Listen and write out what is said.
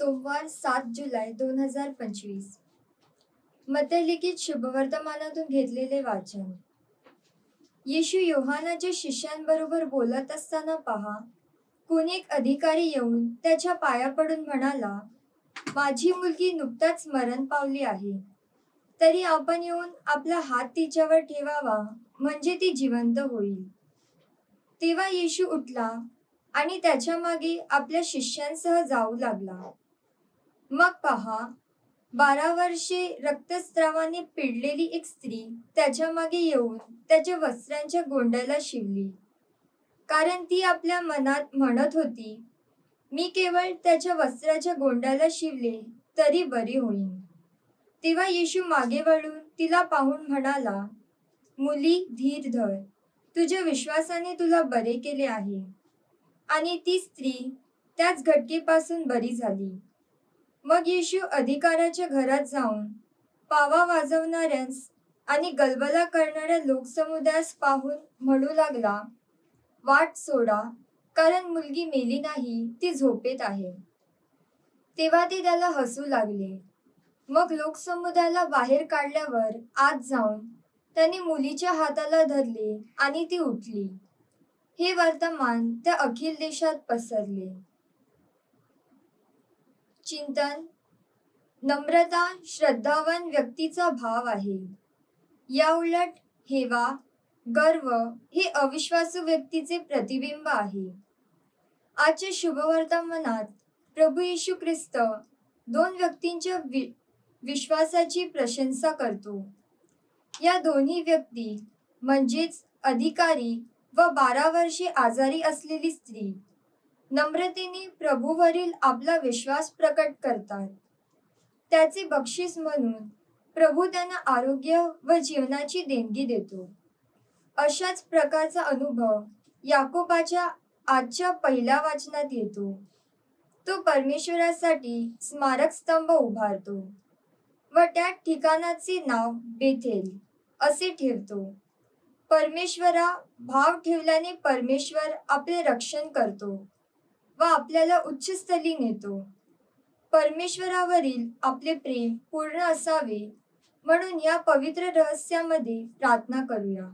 सोमवार सात जुलै दोन हजार पंचवीस. मतलिखित शुभवर्तमानातून घेतलेले वाचन. येशू योहानाच्या शिष्यांबरोबर बोलत असताना पहा कोणी एक अधिकारी येऊन त्याच्या पाया पडून म्हणाला माझी मुलगी नुकताच मरण पावली आहे. तरी आपण येऊन आपला हात तिच्यावर ठेवावा म्हणजे ती जिवंत होईल. तेव्हा येशू उठला आणि त्याच्यामागे आपल्या शिष्यांसह जाऊ लागला. मग पहा बारा वर्षे रक्तस्रावाने पिडलेली एक स्त्री त्याच्यामागे येऊन त्याच्या वस्त्रांच्या गोंड्याला शिवली. कारण ती आपल्या मनात म्हणत होती मी केवळ त्याच्या वस्त्राच्या गोंड्याला शिवले तरी बरी होईन. तेव्हा येशू मागे वळून तिला पाहून म्हणाला मुली धीर धर. तुझ्या विश्वासाने तुला बरे केले आहे. आणि ती स्त्री त्याच घटकेपासून बरी झाली. मग येशू अधिकाराच्या घरात जाऊन पावा वाजवणाऱ्यांस आणि गलबला करणाऱ्या लोकसमुदायास पाहून म्हणू लागला वाट सोडा कारण मुलगी मेली नाही ती झोपेत आहे. तेव्हा ते त्याला हसू लागले. मग लोकसमुदायाला बाहेर काढल्यावर आत जाऊन त्याने मुलीच्या हाताला धरले आणि ती उठली. हे वर्तमान त्या अखिल देशात पसरले. चिंतन नम्रता श्रद्धावान व्यक्तीचा भाव आहे. या उलट हेवा गर्व हे अविश्वासू व्यक्तीचे प्रतिबिंब आहे. आजच्या शुभवर्तमानात प्रभू येशू ख्रिस्त दोन व्यक्तींच्या वि विश्वासाची प्रशंसा करतो. या दोन्ही व्यक्ती म्हणजेच अधिकारी व बारा वर्षे आजारी असलेली स्त्री नम्रतेने प्रभूवरील आपला विश्वास प्रकट करतात. त्याचे बक्षीस म्हणून प्रभू त्यांना आरोग्य व जीवनाची देणगी देतो. अशाच प्रकारचा अनुभव याकोबाच्या आजच्या पहिल्या वाचनात येतो. तो परमेश्वरासाठी स्मारक स्तंभ उभारतो व त्या ठिकाणाचे नाव बेथेल असे ठेवतो. परमेश्वरा भाव ठेवल्याने परमेश्वर आपले रक्षण करतो. व आपल्याला उच्चस्थली नेतो. परमेश्वरावरील आपले प्रेम पूर्ण असावे म्हणून या पवित्र रहस्यामध्ये प्रार्थना करूया.